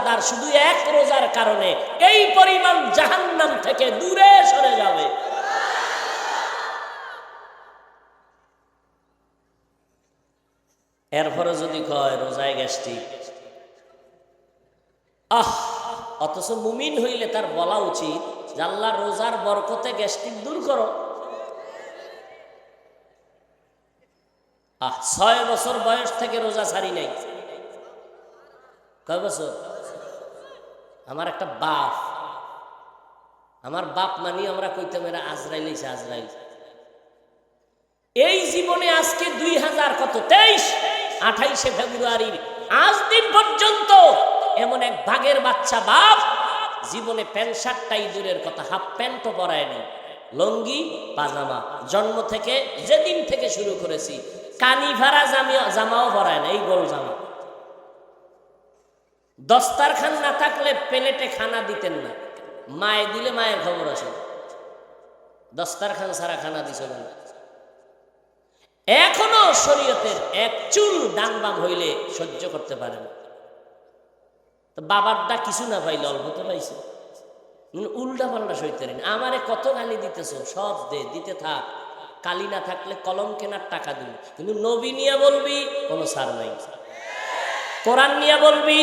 রোজাদার শুধু এক রোজার কারণে এই পরিমাণ জাহান্নাম থেকে দূরে সরে যাবে। এরপরে যদি কয় রোজায় গ্যাস্ট্রিক, আহ, অথচ মুমিন হইলে তার বলা উচিত আল্লাহ রোজার বরকতে গ্যাস্ট্রিক দূর করো। আহ, ছয় বছর বয়স থেকে রোজা ছাড়ি নাই। কয় বছর? আমার একটা বাপ। আমার বাপ মানি আমরা কইতে মেরা আজরাইল এসে আজরাইল। এই জীবনে আজকে দুই হাজার কত? তেইশ? আঠাইশে ফেব্রুয়ারির আজ দিন পর্যন্ত এমন এক বাঘের বাচ্চা বাপ, জীবনে প্যান্ট শার্টটাই দূরের কথা, হাফ প্যান্টও পরায়নি। লঙ্গি, পাজামা। জন্ম থেকে, যেদিন থেকে শুরু করেছি, কানি ভাড়া জামিয়া জামাও পরায় না, এই গোল জামা। দস্তারখান না থাকলে প্লেটে খানা দিতেন না। মায়ে দিলে মায়ের খবর আছে দস্তারখান সারা খানা না। এখনও শরীয়তের এক চুল ডান বাম হইলে সহ্য করতে পারে না। তো বাবারটা কিছু না পাইলে অল্প তো পাইছে। উল্টা পাল্টা সইতে পারেন আমারে কত গালি দিতেছ? সব দে, দিতে থাক। কালি না থাকলে কলম কেনার টাকা দিন কিন্তু নবী নিয়ে বলবি, কোনো সার নাই। কোরআন নিয়ে বলবি